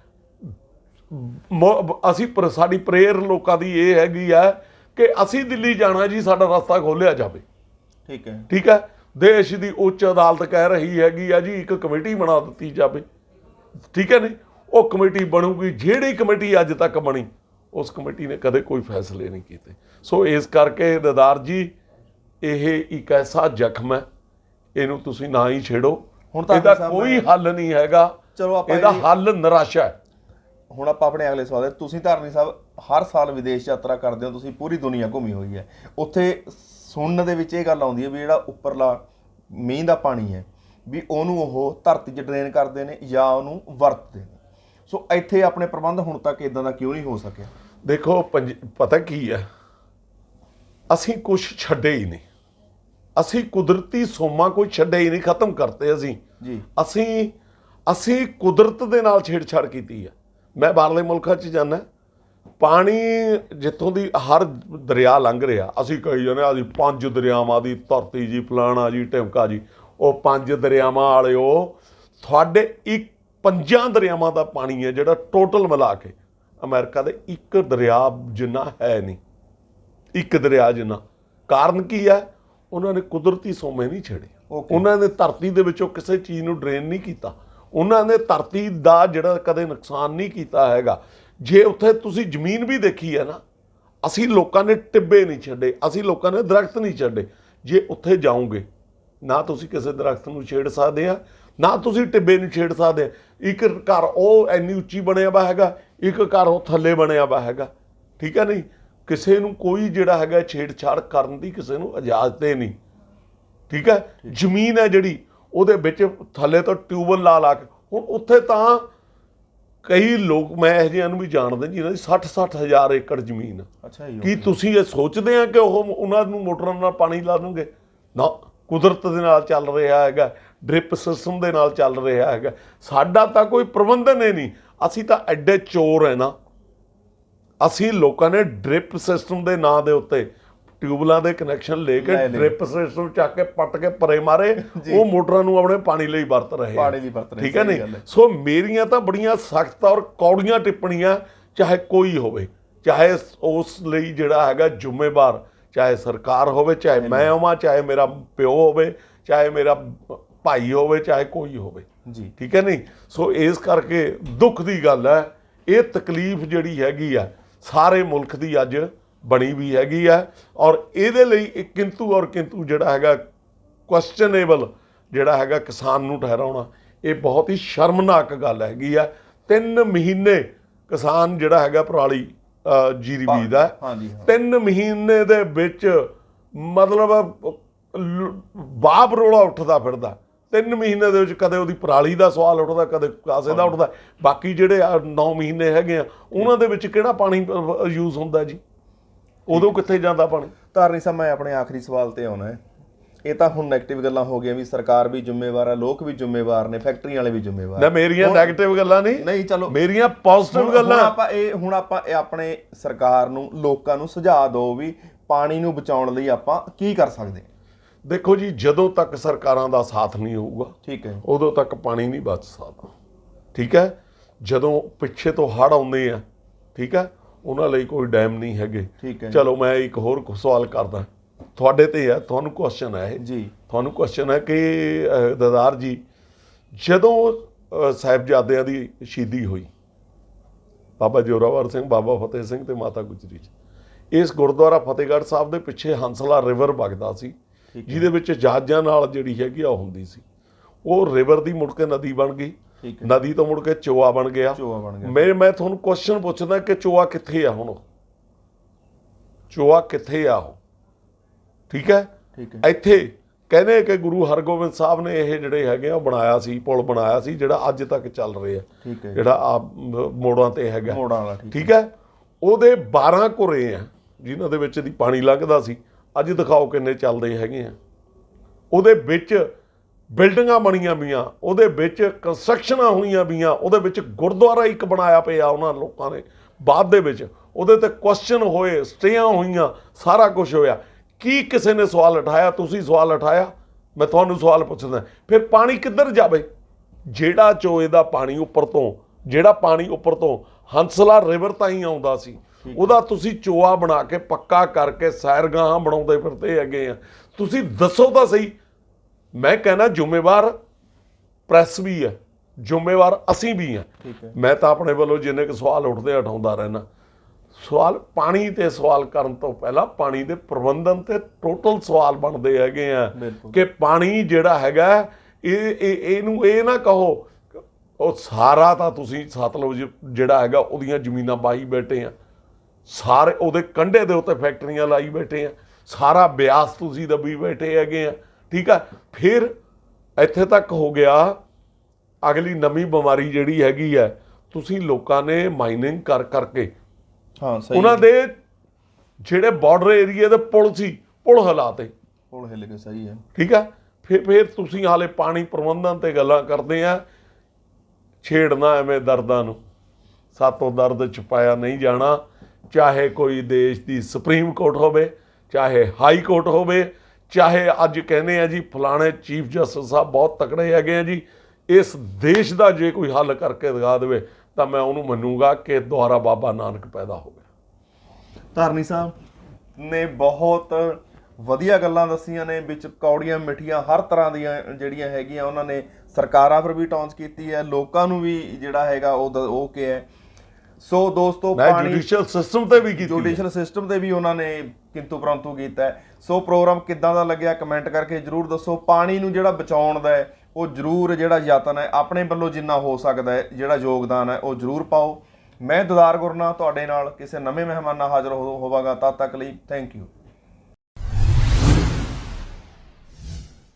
Speaker 1: ਅਸੀਂ ਪਰ- ਸਾਡੀ ਪ੍ਰੇਅਰ ਲੋਕਾਂ ਦੀ ਇਹ ਹੈਗੀ ਆ ਕਿ ਅਸੀਂ ਦਿੱਲੀ ਜਾਣਾ ਜੀ ਸਾਡਾ ਰਸਤਾ ਖੋਲਿਆ ਜਾਵੇ।
Speaker 2: ਠੀਕ ਹੈ।
Speaker 1: ਠੀਕ ਹੈ? ਦੇਸ਼ ਦੀ ਉੱਚ ਅਦਾਲਤ ਕਹਿ ਰਹੀ ਹੈਗੀ ਆ ਜੀ ਇੱਕ ਕਮੇਟੀ ਬਣਾ ਦਿੱਤੀ ਜਾਵੇ। ਠੀਕ ਹੈ ਨਹੀਂ? ਉਹ ਕਮੇਟੀ ਬਣੂਗੀ ਜਿਹੜੀ ਕਮੇਟੀ ਅੱਜ ਤੱਕ ਬਣੀ ਉਸ ਕਮੇਟੀ ਨੇ ਕਦੇ ਕੋਈ ਫੈਸਲੇ ਨਹੀਂ ਕੀਤੇ। ਸੋ ਇਸ ਕਰਕੇ ਦਦਾਰ ਜੀ ਇਹ ਇੱਕ ਐਸਾ ਜ਼ਖਮ ਹੈ ਇਹਨੂੰ ਤੁਸੀਂ ਨਾ ਹੀ ਛੇੜੋ।
Speaker 2: ਹੁਣ ਤਾਂ
Speaker 1: ਇਹਦਾ ਕੋਈ ਹੱਲ ਨਹੀਂ ਹੈਗਾ।
Speaker 2: ਚਲੋ ਆਪਾਂ
Speaker 1: ਇਹਦਾ ਹੱਲ ਨਿਰਾਸ਼ਾ ਹੈ।
Speaker 2: ਹੁਣ ਆਪਾਂ ਆਪਣੇ ਅਗਲੇ ਸਵਾਲ ਤੇ ਤੁਸੀਂ ਧਾਰਨੀ ਸਾਹਿਬ ਹਰ ਸਾਲ ਵਿਦੇਸ਼ ਯਾਤਰਾ ਕਰਦੇ ਹੋ ਤੁਸੀਂ ਪੂਰੀ ਦੁਨੀਆ ਘੁੰਮੀ ਹੋਈ ਹੈ। ਉੱਥੇ ਸੁਣਨ ਦੇ ਵਿੱਚ ਇਹ ਗੱਲ ਆਉਂਦੀ ਹੈ ਵੀ ਜਿਹੜਾ ਉੱਪਰਲਾ ਮੀਂਹ ਦਾ ਪਾਣੀ ਹੈ ਵੀ ਉਹਨੂੰ ਉਹ ਧਰਤੀ 'ਚ ਡਰੇਨ ਕਰਦੇ ਨੇ ਜਾਂ ਉਹਨੂੰ ਵਰਤਦੇ ਨੇ। ਸੋ ਇੱਥੇ ਆਪਣੇ ਪ੍ਰਬੰਧ ਹੁਣ ਤੱਕ ਇਦਾਂ ਦਾ ਕਿਉਂ ਨਹੀਂ ਹੋ ਸਕਿਆ?
Speaker 1: ਦੇਖੋ ਪਤਾ ਕੀ ਹੈ? ਅਸੀਂ ਕੁਝ ਛੱਡੇ ਹੀ ਨਹੀਂ। ਅਸੀਂ ਕੁਦਰਤੀ ਸੋਮਾ ਕੋਈ ਛੱਡੇ ਹੀ ਨਹੀਂ ਖਤਮ ਕਰਤੇ ਅਸੀਂ।
Speaker 2: ਜੀ।
Speaker 1: ਅਸੀਂ ਅਸੀਂ ਕੁਦਰਤ ਦੇ ਨਾਲ ਛੇੜਛਾੜ ਕੀਤੀ ਹੈ। ਮੈਂ ਬਾਹਰਲੇ ਮੁਲਕਾਂ 'ਚ ਜਾਂਦਾ। ਪਾਣੀ ਜਿੱਥੋਂ ਦੀ ਹਰ ਦਰਿਆ ਲੰਘ ਰਿਹਾ ਅਸੀਂ ਕਹੀ ਜਾਂਦੇ ਆ ਜੀ ਪੰਜ ਦਰਿਆਵਾਂ ਦੀ ਧਰਤੀ ਜੀ ਫਲਾਣਾ ਜੀ ਢਿਮਕਾ ਜੀ ਉਹ ਪੰਜ ਦਰਿਆਵਾਂ ਵਾਲਿਓ ਤੁਹਾਡੇ ਇੱਕ ਪੰਜਾਂ ਦਰਿਆਵਾਂ ਦਾ ਪਾਣੀ ਹੈ ਜਿਹੜਾ ਟੋਟਲ ਮਿਲਾ ਕੇ ਅਮਰੀਕਾ ਦੇ ਇੱਕ ਦਰਿਆ ਜਿੰਨਾ ਹੈ ਨਹੀਂ। ਇੱਕ ਦਰਿਆ ਜਿੰਨਾ। ਕਾਰਨ ਕੀ ਹੈ? ਉਹਨਾਂ ਨੇ ਕੁਦਰਤੀ ਸੋਮੇ ਨਹੀਂ ਛੇੜੇ. ਉਹਨਾਂ ਨੇ ਧਰਤੀ ਦੇ ਵਿੱਚੋਂ ਕਿਸੇ ਚੀਜ਼ ਨੂੰ ਡਰੇਨ ਨਹੀਂ ਕੀਤਾ। ਉਹਨਾਂ ਨੇ ਧਰਤੀ ਦਾ ਜਿਹੜਾ ਕਦੇ ਨੁਕਸਾਨ ਨਹੀਂ ਕੀਤਾ ਹੈਗਾ। ਜੇ ਉੱਥੇ ਤੁਸੀਂ ਜ਼ਮੀਨ ਵੀ ਦੇਖੀ ਹੈ ਨਾ ਅਸੀਂ ਲੋਕਾਂ ਨੇ ਟਿੱਬੇ ਨਹੀਂ ਛੱਡੇ ਅਸੀਂ ਲੋਕਾਂ ਨੇ ਦਰਖਤ ਨਹੀਂ ਛੱਡੇ। ਜੇ ਉੱਥੇ ਜਾਓਗੇ ਨਾ ਤੁਸੀਂ ਕਿਸੇ ਦਰਖਤ ਨੂੰ ਛੇੜ ਸਕਦੇ ਆ ਨਾ ਤੁਸੀਂ ਟਿੱਬੇ ਨੂੰ ਛੇੜ ਸਕਦੇ ਇੱਕ ਘਰ ਉਹ ਇੰਨੀ ਉੱਚੀ ਬਣਿਆ ਵਾ ਹੈਗਾ ਇੱਕ ਘਰ ਉਹ ਥੱਲੇ ਬਣਿਆ ਵਾ ਹੈਗਾ। ਠੀਕ ਹੈ ਨਹੀਂ? ਕਿਸੇ ਨੂੰ ਕੋਈ ਜਿਹੜਾ ਹੈਗਾ ਛੇੜਛਾੜ ਕਰਨ ਦੀ ਕਿਸੇ ਨੂੰ ਇਜਾਜ਼ਤ ਨਹੀਂ। ਠੀਕ ਹੈ ਜ਼ਮੀਨ ਹੈ ਜਿਹੜੀ ਉਹਦੇ ਵਿੱਚ ਥੱਲੇ ਤੋਂ ਟਿਊਬਲ ਲਾ ਲਾ ਕੇ ਹੁਣ ਉੱਥੇ ਤਾਂ ਕਈ ਲੋਕ ਮੈਂ ਇਹੋ ਜਿਹਿਆਂ ਨੂੰ ਵੀ ਜਾਣਦਾ ਜਿਹਨਾਂ ਦੀ 60 60 ਹਜ਼ਾਰ ਏਕੜ ਜ਼ਮੀਨ।
Speaker 2: ਅੱਛਾ ਜੀ
Speaker 1: ਕੀ ਤੁਸੀਂ ਇਹ ਸੋਚਦੇ ਆ ਕਿ ਉਹ ਉਹਨਾਂ ਨੂੰ ਮੋਟਰਾਂ ਨਾਲ ਪਾਣੀ ਲਾ ਦੂੰਗੇ? ਨਾ। ਕੁਦਰਤ ਦੇ ਨਾਲ ਚੱਲ ਰਿਹਾ ਹੈਗਾ ਡ੍ਰਿਪ ਸਿਸਟਮ ਦੇ ਨਾਲ ਚੱਲ ਰਿਹਾ ਹੈਗਾ ਸਾਡਾ ਤਾਂ ਕੋਈ ਪ੍ਰਬੰਧਨ ਹੀ ਨਹੀਂ ਅਸੀਂ ਤਾਂ ਐਡੇ ਚੋਰ ਹੈ ਨਾ ਅਸੀਂ ਲੋਕਾਂ ਨੇ ਡ੍ਰਿਪ ਸਿਸਟਮ ਦੇ ਨਾਂ ਦੇ ਉੱਤੇ ਟਿਊਬਲਾਂ ਦੇ ਕਨੈਕਸ਼ਨ ਲੈ ਕੇ। ਡ੍ਰਿਪ ਸਿਸਟਮ ਚੱਕ ਕੇ ਪੱਟ ਕੇ ਪਰੇ ਮਾਰੇ ਉਹ ਮੋਟਰਾਂ ਨੂੰ ਆਪਣੇ ਪਾਣੀ ਲਈ ਵਰਤ ਰਹੇ।
Speaker 2: ਪਾਣੀ ਲਈ ਵਰਤ ਰਹੇ,
Speaker 1: ਠੀਕ ਹੈ ਨਹੀਂ। ਸੋ ਮੇਰੀਆਂ ਤਾਂ ਬੜੀਆਂ ਸਖਤ ਔਰ ਕੌੜੀਆਂ ਟਿੱਪਣੀਆਂ ਚਾਹੇ ਕੋਈ ਹੋਵੇ ਚਾਹੇ ਉਸ ਲਈ ਜਿਹੜਾ ਹੈਗਾ ਜ਼ਿੰਮੇਵਾਰ ਚਾਹੇ ਸਰਕਾਰ ਹੋਵੇ ਚਾਹੇ ਮੈਂ ਹੋਵਾਂ ਚਾਹੇ ਮੇਰਾ ਪਿਓ ਹੋਵੇ ਚਾਹੇ ਮੇਰਾ ਭਾਈ ਹੋਵੇ ਚਾਹੇ ਕੋਈ ਹੋਵੇ।
Speaker 2: ਜੀ।
Speaker 1: ਠੀਕ ਹੈ ਨਹੀਂ? ਸੋ ਇਸ ਕਰਕੇ ਦੁੱਖ ਦੀ ਗੱਲ ਹੈ ਇਹ ਤਕਲੀਫ ਜਿਹੜੀ ਹੈਗੀ ਆ ਸਾਰੇ ਮੁਲਕ ਦੀ ਅੱਜ ਬਣੀ ਵੀ ਹੈਗੀ ਆ ਔਰ ਇਹਦੇ ਲਈ ਇੱਕ ਕਿੰਤੂ ਔਰ ਕਿੰਤੂ ਜਿਹੜਾ ਹੈਗਾ ਕੁਐਸਚਨੇਬਲ ਜਿਹੜਾ ਹੈਗਾ ਕਿਸਾਨ ਨੂੰ ਠਹਿਰਾਉਣਾ ਇਹ ਬਹੁਤ ਹੀ ਸ਼ਰਮਨਾਕ ਗੱਲ ਹੈਗੀ ਆ। ਤਿੰਨ ਮਹੀਨੇ ਕਿਸਾਨ ਜਿਹੜਾ ਹੈਗਾ ਪਰਾਲੀ ਜੀਰੀ ਬੀਜਦਾ।
Speaker 2: ਹਾਂਜੀ
Speaker 1: ਤਿੰਨ ਮਹੀਨੇ ਦੇ ਵਿੱਚ ਮਤਲਬ ਬਾਪ ਰੋਲਾ ਉੱਠਦਾ ਫਿਰਦਾ। ਤਿੰਨ ਮਹੀਨੇ ਦੇ ਵਿੱਚ ਕਦੇ ਉਹਦੀ ਪਰਾਲੀ ਦਾ ਸਵਾਲ ਉੱਠਦਾ ਕਦੇ ਕਾਸੇ ਦਾ ਉੱਠਦਾ। ਬਾਕੀ ਜਿਹੜੇ 9 ਮਹੀਨੇ ਹੈਗੇ ਆ ਉਹਨਾਂ ਦੇ ਵਿੱਚ ਕਿਹੜਾ ਪਾਣੀ ਯੂਜ਼ ਹੁੰਦਾ ਜੀ? ਉਦੋਂ ਕਿੱਥੇ ਜਾਂਦਾ ਪਾਣੀ?
Speaker 2: ਧਾਰਨੀ ਸਾਹਿਬ ਮੈਂ ਆਪਣੇ ਆਖਰੀ ਸਵਾਲ ਤੇ ਆਉਣਾ ਹੈ। ਇਹ ਤਾਂ ਹੁਣ 네ਗੇਟਿਵ ਗੱਲਾਂ ਹੋ ਗਈਆਂ ਵੀ ਸਰਕਾਰ ਵੀ ਜ਼ਿੰਮੇਵਾਰ ਹੈ ਲੋਕ ਵੀ ਜ਼ਿੰਮੇਵਾਰ ਨੇ ਫੈਕਟਰੀਆਂ ਵਾਲੇ ਵੀ ਜ਼ਿੰਮੇਵਾਰ
Speaker 1: ਨਾ ਮੇਰੀਆਂ 네ਗੇਟਿਵ ਗੱਲਾਂ ਨਹੀਂ
Speaker 2: ਨਹੀਂ ਚਲੋ।
Speaker 1: ਮੇਰੀਆਂ ਪੋਜ਼ਿਟਿਵ ਗੱਲਾਂ
Speaker 2: ਹੁਣ ਆਪਾਂ ਇਹ ਹੁਣ ਆਪਾਂ ਇਹ ਆਪਣੇ ਸਰਕਾਰ ਨੂੰ ਲੋਕਾਂ ਨੂੰ ਸੁਝਾਅ ਦਿਓ ਵੀ ਪਾਣੀ ਨੂੰ ਬਚਾਉਣ ਲਈ ਆਪਾਂ ਕੀ ਕਰ ਸਕਦੇ
Speaker 1: ਦੇਖੋ ਜੀ ਜਦੋਂ ਤੱਕ ਸਰਕਾਰਾਂ ਦਾ ਸਾਥ ਨਹੀਂ ਹੋਊਗਾ
Speaker 2: ਠੀਕ ਹੈ।
Speaker 1: ਉਦੋਂ ਤੱਕ ਪਾਣੀ ਨਹੀਂ ਬਚ ਸਕਦਾ। ਠੀਕ ਹੈ? ਜਦੋਂ ਪਿੱਛੇ ਤੋਂ ਹੜ ਆਉਂਦੇ ਆ ਠੀਕ ਹੈ? ਉਹਨਾਂ ਲਈ ਕੋਈ ਡੈਮ ਨਹੀਂ ਹੈਗੇ। ਚਲੋ ਮੈਂ ਇੱਕ ਹੋਰ ਸਵਾਲ ਕਰਦਾ। ਤੁਹਾਡੇ ਤੇ ਹੈ ਤੁਹਾਨੂੰ ਕੁਐਸਚਨ ਹੈ ਇਹ।
Speaker 2: ਜੀ।
Speaker 1: ਤੁਹਾਨੂੰ ਕੁਐਸਚਨ ਹੈ ਕਿ ਦਦਾਰ ਜੀ ਜਦੋਂ ਸਾਹਿਬਜ਼ਾਦਿਆਂ ਦੀ ਸ਼ਹੀਦੀ ਹੋਈ ਬਾਬਾ ਜੋਰਾਵਰ ਸਿੰਘ ਬਾਬਾ ਫਤਿਹ ਸਿੰਘ ਤੇ ਮਾਤਾ ਗੁਜਰੀ ਜੀ ਇਸ ਗੁਰਦੁਆਰਾ ਫਤਿਹਗੜ੍ਹ ਸਾਹਿਬ ਦੇ ਪਿੱਛੇ ਹੰਸਲਾ ਰਿਵਰ ਵਗਦਾ ਸੀ ਜਿਹਦੇ ਵਿੱਚ ਜਹਾਜ਼ਾਂ ਨਾਲ ਜਿਹੜੀ ਹੈਗੀ ਆ ਉਹ ਹੁੰਦੀ ਸੀ। ਉਹ ਰਿਵਰ ਦੀ ਮੁੜ ਕੇ ਨਦੀ ਬਣ ਗਈ। ਨਦੀ ਤੋਂ ਮੁੜ ਕੇ ਚੋਆ ਬਣ ਗਿਆ।
Speaker 2: ਚੋਆ ਬਣ ਗਿਆ।
Speaker 1: ਮੈਂ ਮੈਂ ਤੁਹਾਨੂੰ ਕੁਐਸਚਨ ਪੁੱਛਦਾ ਕਿ ਚੋਆ ਕਿੱਥੇ ਆ ਹੁਣ? ਚੋਆ ਕਿੱਥੇ ਆ ਉਹ? ਠੀਕ ਹੈ?
Speaker 2: ਠੀਕ ਹੈ।
Speaker 1: ਇੱਥੇ ਕਹਿੰਦੇ ਕਿ ਗੁਰੂ ਹਰਗੋਬਿੰਦ ਸਾਹਿਬ ਨੇ ਇਹ ਜਿਹੜੇ ਹੈਗੇ ਆ ਉਹ ਬਣਾਇਆ ਸੀ ਪੁਲ ਬਣਾਇਆ ਸੀ ਜਿਹੜਾ ਅੱਜ ਤੱਕ ਚੱਲ ਰਿਹਾ।
Speaker 2: ਠੀਕ ਹੈ।
Speaker 1: ਜਿਹੜਾ ਆ ਮੋੜਾਂ ਤੇ ਹੈਗਾ।
Speaker 2: ਮੋੜਾਂ ਵਾਲਾ ਠੀਕ
Speaker 1: ਠੀਕ ਹੈ? ਉਹਦੇ 12 ਘੁਰੇ ਆ ਜਿਨ੍ਹਾਂ ਦੇ ਵਿੱਚ ਦੀ ਪਾਣੀ ਲੰਘਦਾ ਸੀ। ਅੱਜ ਦਿਖਾਓ ਕਿੰਨੇ ਚੱਲਦੇ ਹੈਗੇ ਆ। ਉਹਦੇ ਵਿੱਚ ਬਿਲਡਿੰਗਾਂ ਬਣੀਆਂ ਵੀਆਂ ਉਹਦੇ ਵਿੱਚ ਕੰਸਟਰਕਸ਼ਨਾਂ ਹੋਈਆਂ ਵੀਆਂ ਉਹਦੇ ਵਿੱਚ ਗੁਰਦੁਆਰਾ ਇੱਕ ਬਣਾਇਆ ਪਿਆ ਉਹਨਾਂ ਲੋਕਾਂ ਨੇ। ਬਾਅਦ ਦੇ ਵਿੱਚ ਉਹਦੇ ਤੇ ਕੁਐਸਚਨ ਹੋਏ ਸਟੇਆਂ ਹੋਈਆਂ ਸਾਰਾ ਕੁਝ ਹੋਇਆ। ਕੀ ਕਿਸੇ ਨੇ ਸਵਾਲ ਉਠਾਇਆ? ਤੁਸੀਂ ਸਵਾਲ ਉਠਾਇਆ? ਮੈਂ ਤੁਹਾਨੂੰ ਸਵਾਲ ਪੁੱਛਦਾ। ਫਿਰ ਪਾਣੀ ਕਿੱਧਰ ਜਾਵੇ? ਜਿਹੜਾ ਚੋਏ ਦਾ ਪਾਣੀ ਉੱਪਰ ਤੋਂ ਜਿਹੜਾ ਪਾਣੀ ਉੱਪਰ ਤੋਂ ਹੰਸਲਾ ਰਿਵਰ ਤਾਂ ਹੀ ਆਉਂਦਾ ਸੀ ਉਹਦਾ ਤੁਸੀਂ ਚੋਆ ਬਣਾ ਕੇ ਪੱਕਾ ਕਰਕੇ ਸੈਰਗਾਹਾਂ ਬਣਾਉਂਦੇ ਫਿਰਦੇ ਹੈਗੇ ਆ। ਤੁਸੀਂ ਦੱਸੋ ਤਾਂ ਸਹੀ। ਮੈਂ ਕਹਿੰਦਾ ਜ਼ਿੰਮੇਵਾਰ ਪ੍ਰੈਸ ਵੀ ਹੈ। ਜ਼ਿੰਮੇਵਾਰ ਅਸੀਂ ਵੀ ਹਾਂ। ਮੈਂ ਤਾਂ ਆਪਣੇ ਵੱਲੋਂ ਜਿੰਨੇ ਕੁ ਸਵਾਲ ਉੱਠਦੇ ਉਠਾਉਂਦਾ ਰਹਿਣਾ ਸਵਾਲ ਪਾਣੀ ਤੇ ਸਵਾਲ ਕਰਨ ਤੋਂ ਪਹਿਲਾਂ ਪਾਣੀ ਦੇ ਪ੍ਰਬੰਧਨ ਤੇ ਟੋਟਲ ਸਵਾਲ ਬਣਦੇ ਹੈਗੇ ਆ। ਕਿ ਪਾਣੀ ਜਿਹੜਾ ਹੈਗਾ ਇਹ ਇਹ ਇਹਨੂੰ ਇਹ ਨਾ ਕਹੋ ਉਹ ਸਾਰਾ ਤਾਂ ਤੁਸੀਂ ਸਤਲੁਜ ਜਿਹੜਾ ਹੈਗਾ ਉਹਦੀਆਂ ਜ਼ਮੀਨਾਂ ਬਾਹੀ ਬੈਠੇ ਆ। ਸਾਰੇ ਉਹਦੇ ਕੰਢੇ ਦੇ ਉੱਤੇ ਫੈਕਟਰੀਆਂ ਲਾਈ ਬੈਠੇ ਆ। ਸਾਰਾ ਬਿਆਸ ਤੁਸੀਂ ਦੱਬੀ ਬੈਠੇ ਹੈਗੇ ਆ। ਠੀਕ ਆ? ਫਿਰ ਇੱਥੇ ਤੱਕ ਹੋ ਗਿਆ ਅਗਲੀ ਨਵੀਂ ਬਿਮਾਰੀ ਜਿਹੜੀ ਹੈਗੀ ਹੈ ਤੁਸੀਂ ਲੋਕਾਂ ਨੇ ਮਾਈਨਿੰਗ ਕਰ ਕਰਕੇ
Speaker 2: ਹਾਂ ਸਹੀ
Speaker 1: ਉਹਨਾਂ ਦੇ ਜਿਹੜੇ ਬਾਰਡਰ ਏਰੀਆ ਦੇ ਪੁਲ ਸੀ ਪੁਲ ਹਲਾਤੇ।
Speaker 2: ਪੁਲ ਹਿੱਲ ਕੇ ਸਹੀ ਹੈ।
Speaker 1: ਠੀਕ ਆ? ਫਿਰ ਫਿਰ ਤੁਸੀਂ ਹਾਲੇ ਪਾਣੀ ਪ੍ਰਬੰਧਨ ਤੇ ਗੱਲਾਂ ਕਰਦੇ ਆ। ਛੇੜਨਾ ਐਵੇਂ ਦਰਦਾਂ ਨੂੰ। ਸਾਤੋਂ ਦਰਦ ਛੁਪਾਇਆ ਨਹੀਂ ਜਾਣਾ। ਚਾਹੇ ਕੋਈ ਦੇਸ਼ ਦੀ ਸੁਪਰੀਮ ਕੋਰਟ ਹੋਵੇ ਚਾਹੇ ਹਾਈ ਕੋਰਟ ਹੋਵੇ ਚਾਹੇ ਅੱਜ ਕਹਿੰਦੇ ਆ ਜੀ ਫਲਾਣੇ ਚੀਫ ਜਸਟਿਸ ਸਾਹਿਬ ਬਹੁਤ ਤਕੜੇ ਹੈਗੇ ਆ ਜੀ। ਇਸ ਦੇਸ਼ ਦਾ ਜੇ ਕੋਈ ਹੱਲ ਕਰਕੇ ਦਿਖਾ ਦੇਵੇ ਤਾਂ ਮੈਂ ਉਹਨੂੰ ਮੰਨੂਗਾ ਕਿ ਦੁਆਰਾ ਬਾਬਾ ਨਾਨਕ ਪੈਦਾ ਹੋ ਗਿਆ
Speaker 2: ਧਾਰਨੀ ਸਾਹਿਬ ਨੇ ਬਹੁਤ ਵਧੀਆ ਗੱਲਾਂ ਦੱਸੀਆਂ ਨੇ ਵਿੱਚ ਕੌੜੀਆਂ ਮਿੱਠੀਆਂ ਹਰ ਤਰ੍ਹਾਂ ਦੀਆਂ ਜਿਹੜੀਆਂ ਹੈਗੀਆਂ ਉਹਨਾਂ ਨੇ ਸਰਕਾਰਾਂ ਪਰ ਵੀ ਟੌਂਚ ਕੀਤੀ ਹੈ ਲੋਕਾਂ ਨੂੰ ਵੀ ਜਿਹੜਾ ਹੈਗਾ ਉਹ ਉਹ ਕਿਹਾ ਹੈ। ਸੋ ਦੋਸਤੋ ਪਾਣੀ
Speaker 1: ਜੁਡੀਸ਼ੀਅਲ ਸਿਸਟਮ ਤੇ ਵੀ ਕੀਤੀ।
Speaker 2: ਜੁਡੀਸ਼ੀਅਲ ਸਿਸਟਮ ਤੇ ਵੀ ਉਹਨਾਂ ਨੇ ਕਿੰਤੂ ਪਰੰਤੂ ਕੀਤਾ। ਸੋ ਪ੍ਰੋਗਰਾਮ ਕਿੱਦਾਂ ਦਾ ਲੱਗਿਆ ਕਮੈਂਟ ਕਰਕੇ ਜਰੂਰ ਦੱਸੋ ਪਾਣੀ ਨੂੰ ਜਿਹੜਾ ਬਚਾਉਣ ਦਾ ਹੈ ਉਹ ਜਰੂਰ ਜਿਹੜਾ ਯਤਨ ਹੈ, ਆਪਣੇ ਵੱਲੋਂ ਜਿੰਨਾ ਹੋ ਸਕਦਾ ਹੈ, ਜਿਹੜਾ ਯੋਗਦਾਨ ਹੈ, ਉਹ ਜਰੂਰ ਪਾਓ। ਮੈਂ ਦਦਾਰ ਗੁਰਨਾ ਤੁਹਾਡੇ ਨਾਲ ਕਿਸੇ ਨਵੇਂ ਮਹਿਮਾਨ ਨਾਲ ਹਾਜ਼ਰ ਹੋ- ਹੋਵਾਂਗਾ, ਤਦ ਤੱਕ ਲਈ ਥੈਂਕ ਯੂ